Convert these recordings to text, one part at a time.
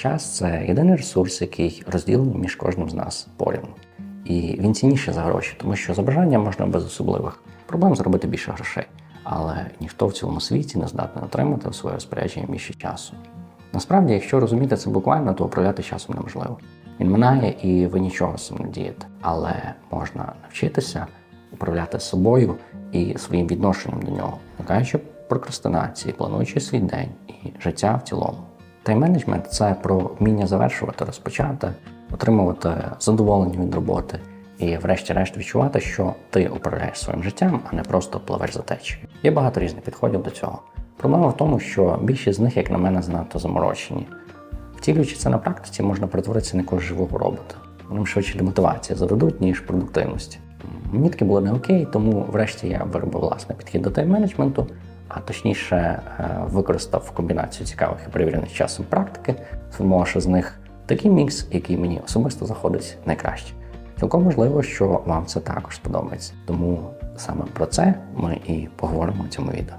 Час це єдиний ресурс, який розділений між кожним з нас порівну. І він цінніший за гроші, тому що за бажанням можна без особливих проблем зробити більше грошей. Але ніхто в цілому світі не здатний отримати в своє розпорядження більше часу. Насправді, якщо розуміти це буквально, то управляти часом неможливо. Він минає і ви нічого з цим не дієте. Але можна навчитися управляти собою і своїм відношенням до нього, уникаючи прокрастинації, плануючи свій день і життя в цілому. Тайм-менеджмент це про вміння завершувати, розпочати, отримувати задоволення від роботи і, врешті-решт, відчувати, що ти управляєш своїм життям, а не просто пливеш за течією. Є багато різних підходів до цього. Проблема в тому, що більшість з них, як на мене, занадто заморочені. Втілюючи це на практиці, можна перетворитися на якогось живого робота. Вони швидше для мотивації зададуть, ніж продуктивності. Мені таке було не окей, тому врешті я виробив власний підхід до тайм-менеджменту, а точніше е, використав комбінацію цікавих і перевірених часом практики, сформувавши з них такий мікс, який мені особисто заходить найкраще. Цілком можливо, що вам це також сподобається. Тому саме про це ми і поговоримо в цьому відео.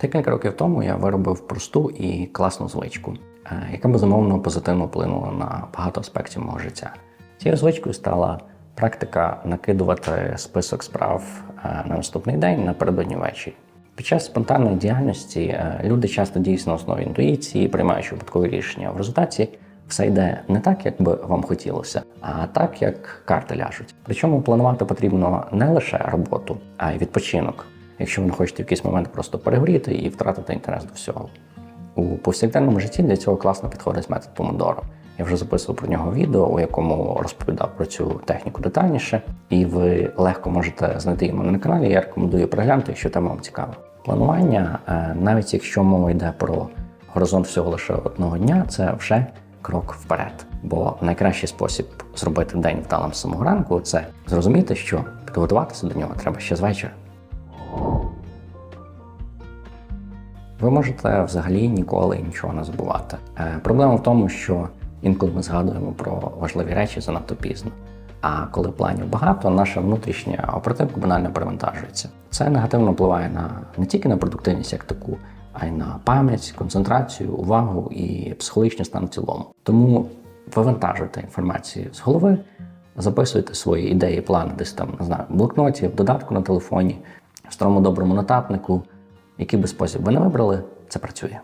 Декілька років тому я виробив просту і класну звичку, е, яка безумовно позитивно вплинула на багато аспектів мого життя. Цією звичкою стала практика накидувати список справ е, на наступний день напередодні ввечері. Під час спонтанної діяльності е, люди часто на основі інтуїції, приймаючи випадкові рішення. В результаті все йде не так, як би вам хотілося, а так, як карти ляжуть. Причому планувати потрібно не лише роботу, а й відпочинок, якщо ви не хочете в якийсь момент просто перегоріти і втратити інтерес до всього. У повсякденному житті для цього класно підходить метод Помодоро. Я вже записував про нього відео, у якому розповідав про цю техніку детальніше, і ви легко можете знайти його на каналі. Я рекомендую переглянути, якщо тема вам цікава. Планування, е, навіть якщо мова йде про горизонт всього лише одного дня, це вже крок вперед. Бо найкращий спосіб зробити день вдалим з самого ранку це зрозуміти, що підготуватися до нього треба ще з вечора. Ви можете взагалі ніколи нічого не забувати. Е, проблема в тому, що інколи ми згадуємо про важливі речі занадто пізно. А коли планів багато, наша внутрішня оперативка банально перевантажується. Це негативно впливає на не тільки на продуктивність як таку, а й на пам'ять, концентрацію, увагу і психологічний стан в цілому. Тому вивантажуйте інформацію з голови, записуйте свої ідеї, плани десь там не знаю, в блокноті, в додатку на телефоні, в старому доброму нотатнику. Який би спосіб ви не вибрали, це працює.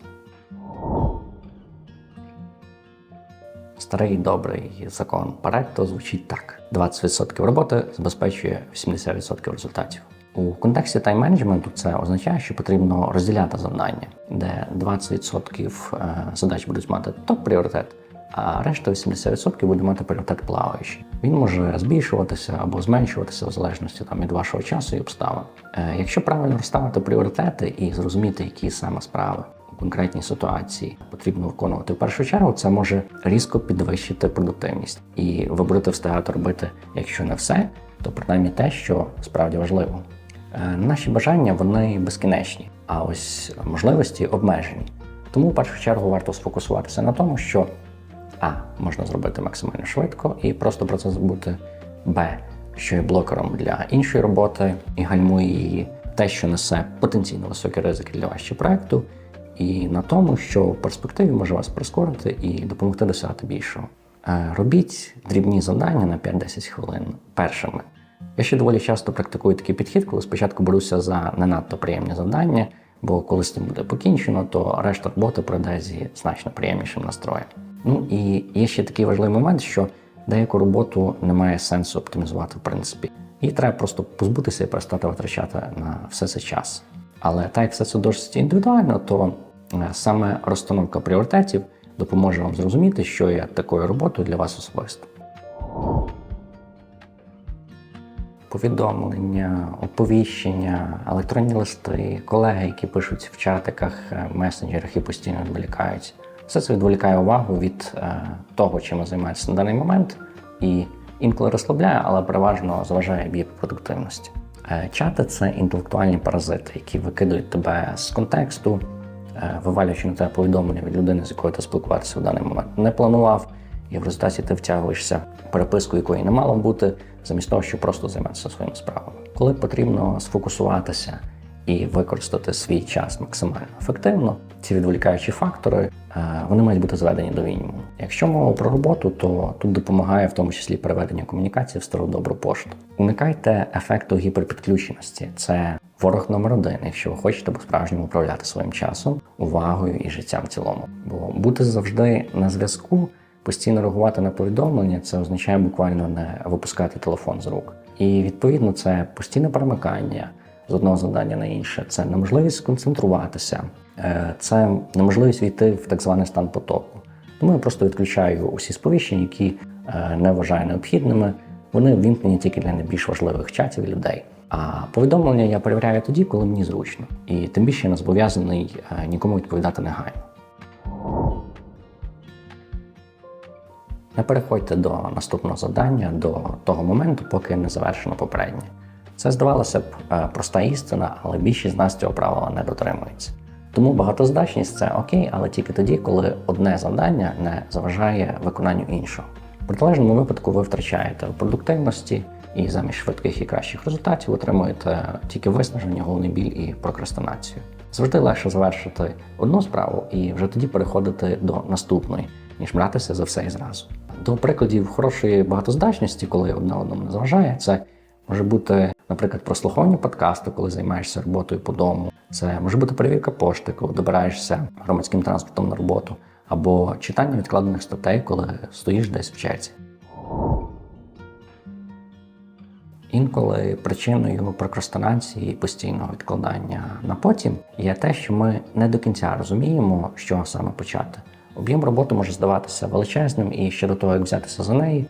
Старий добрий закон Паретто звучить так: 20% роботи забезпечує 80% результатів. У контексті тайм-менеджменту це означає, що потрібно розділяти завдання, де 20% е, задач будуть мати топ-пріоритет, а решта 80% буде мати пріоритет плаваючий. Він може збільшуватися або зменшуватися в залежності там, від вашого часу і обставин. Е, Якщо правильно розставити пріоритети і зрозуміти, які саме справи конкретній ситуації потрібно виконувати в першу чергу, це може різко підвищити продуктивність. І ви будете встигати робити, якщо не все, то принаймні те, що справді важливо. Е, Наші бажання вони безкінечні, а ось можливості обмежені. Тому в першу чергу варто сфокусуватися на тому, що а можна зробити максимально швидко і просто про це забути. Б, що є блокером для іншої роботи і гальмує її, те, що несе потенційно високі ризики для вашого проекту, і на тому, що в перспективі може вас прискорити і допомогти досягти більшого. Е, Робіть дрібні завдання на 5-10 хвилин першими. Я ще доволі часто практикую такий підхід, коли спочатку беруся за не надто приємні завдання, бо коли з цим буде покінчено, то решта роботи пройде зі значно приємнішим настроєм. Ну і є ще такий важливий момент, що деяку роботу немає сенсу оптимізувати в принципі. Її треба просто позбутися і перестати витрачати на все це час. Але так як все це досить індивідуально, то е, саме розстановка пріоритетів допоможе вам зрозуміти, що є такою роботою для вас особисто. Повідомлення, оповіщення, електронні листи, колеги, які пишуть в чатиках, е, месенджерах і постійно відволікають. Все це відволікає увагу від е, того, чим ви займаєтеся на даний момент, і інколи розслабляє, але переважно зважає б'є по продуктивності. Е, чати це інтелектуальні паразити, які викидують тебе з контексту, е, вивалюючи на тебе повідомлення від людини, з якою ти спілкуватися в даний момент не планував, і в результаті ти втягуєшся в переписку, якої не мало бути, замість того, щоб просто займатися своїми справами. Коли потрібно сфокусуватися і використати свій час максимально ефективно, ці відволікаючі фактори е, вони мають бути зведені до мінімуму. Якщо мова про роботу, то тут допомагає в тому числі переведення комунікації в стару добру пошту. Уникайте ефекту гіперпідключеності. Це ворог номер один, якщо ви хочете по-справжньому управляти своїм часом, увагою і життям в цілому. Бо бути завжди на зв'язку, постійно реагувати на повідомлення, це означає буквально не випускати телефон з рук. І відповідно це постійне перемикання з одного завдання на інше, це неможливість сконцентруватися, е, це неможливість війти в так званий стан потоку. Тому я просто відключаю усі сповіщення, які е, не вважаю необхідними. Вони ввімкнені тільки для найбільш важливих чатів і людей. А повідомлення я перевіряю тоді, коли мені зручно. І тим більше я не зобов'язаний е, нікому відповідати негайно. Не переходьте до наступного завдання до того моменту, поки не завершено попереднє. Це здавалося б е, проста істина, але більшість з нас цього правила не дотримується. Тому багатозадачність це окей, але тільки тоді, коли одне завдання не заважає виконанню іншого. В протилежному випадку ви втрачаєте продуктивності і замість швидких і кращих результатів отримуєте тільки виснаження, головний біль і прокрастинацію. Завжди легше завершити одну справу і вже тоді переходити до наступної, ніж братися за все і зразу. До прикладів хорошої багатозадачності, коли одне одному не заважає, це може бути, наприклад, прослуховування подкасту, коли займаєшся роботою по дому. Це може бути перевірка пошти, коли добираєшся громадським транспортом на роботу, або читання відкладених статей, коли стоїш десь в черзі. Інколи причиною прокрастинації і постійного відкладання на потім є те, що ми не до кінця розуміємо, чого саме почати. Об'єм роботи може здаватися величезним, і ще до того, як взятися за неї,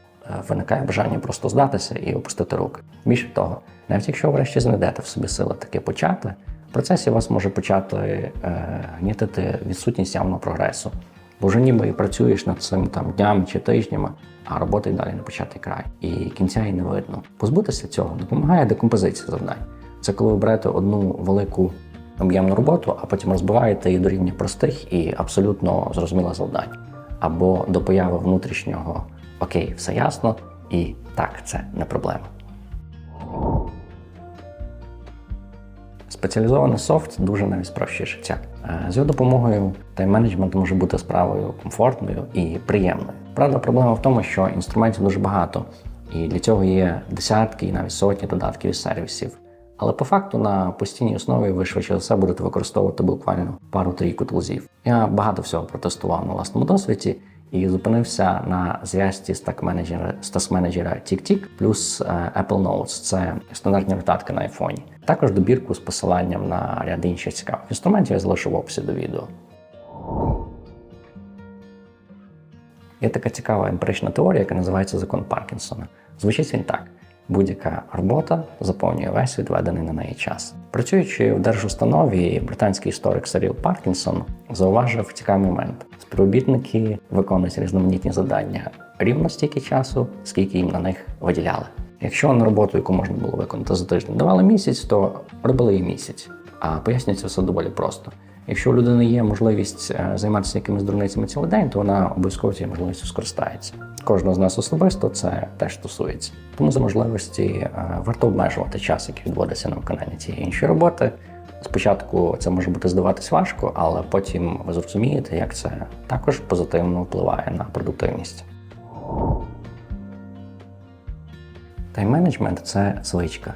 виникає бажання просто здатися і опустити руки. Більше того, навіть якщо врешті знайдете в собі сили таки почати, в процесі вас може почати е, гнітити відсутність явного прогресу. Бо вже ніби і працюєш над цим там днями чи тижнями, а роботи й далі не початий край. І кінця й не видно. Позбутися цього допомагає декомпозиція завдань. Це коли ви берете одну велику об'ємну роботу, а потім розбиваєте її до рівня простих і абсолютно зрозумілих завдань. Або до появи внутрішнього окей, все ясно, і так, це не проблема. Спеціалізований софт дуже навіть спрощує життя. Е, З його допомогою тайм-менеджмент може бути справою комфортною і приємною. Правда, проблема в тому, що інструментів дуже багато, і для цього є десятки і навіть сотні додатків і сервісів. Але по факту на постійній основі ви швидше за все будете використовувати буквально пару-трійку тулзів. Я багато всього протестував на власному досвіді і зупинився на зв'язці стак-менеджера з task-менеджера TickTick плюс е, Apple Notes. Це стандартні нотатки на iPhone. Також добірку з посиланням на ряд інших цікавих інструментів я залишу в описі до відео. Є така цікава емпірична теорія, яка називається закон Паркінсона. Звучить він так: будь-яка робота заповнює весь відведений на неї час. Працюючи в держустанові, британський історик Саріл Паркінсон зауважив цікавий момент: співробітники виконують різноманітні завдання рівно стільки часу, скільки їм на них виділяли. Якщо на роботу, яку можна було виконати за тиждень, давали місяць, то робили її місяць. А пояснюється все доволі просто. Якщо у людини є можливість е, займатися якимись дурницями цілий день, то вона обов'язково цією можливістю скористається. Кожного з нас особисто це теж стосується. Тому за можливості е, варто обмежувати час, який відводиться на виконання цієї іншої роботи. Спочатку це може бути здаватись важко, але потім ви зрозумієте, як це також позитивно впливає на продуктивність. Тайм-менеджмент це звичка.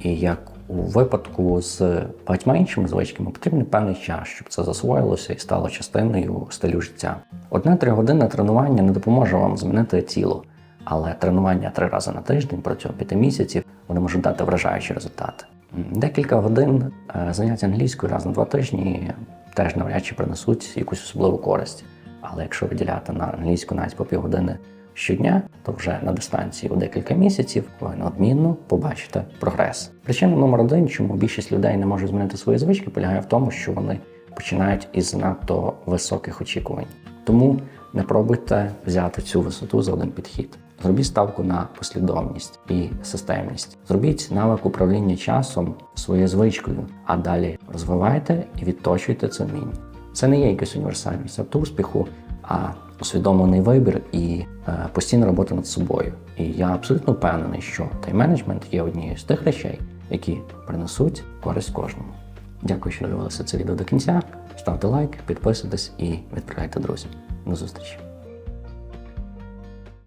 І як у випадку з багатьма іншими звичками потрібен певний час, щоб це засвоїлося і стало частиною стилю життя. Одне тригодинне тренування не допоможе вам змінити тіло, але тренування три рази на тиждень протягом п'яти місяців вони можуть дати вражаючі результати. Декілька годин е, заняття англійською раз на два тижні теж навряд чи принесуть якусь особливу користь. Але якщо виділяти на англійську навіть по півгодини щодня, то вже на дистанції у декілька місяців ви неодмінно побачите прогрес. Причина номер один, чому більшість людей не може змінити свої звички, полягає в тому, що вони починають із надто високих очікувань. Тому не пробуйте взяти цю висоту за один підхід. Зробіть ставку на послідовність і системність. Зробіть навик управління часом своєю звичкою, а далі розвивайте і відточуйте це вміння. Це не є якийсь універсальний рецепт успіху, а усвідомлений вибір і е, постійна робота над собою. І я абсолютно впевнений, що тайм-менеджмент є однією з тих речей, які принесуть користь кожному. Дякую, що дивилися це відео до кінця. Ставте лайк, підписуйтесь і відправляйте друзям. До зустрічі!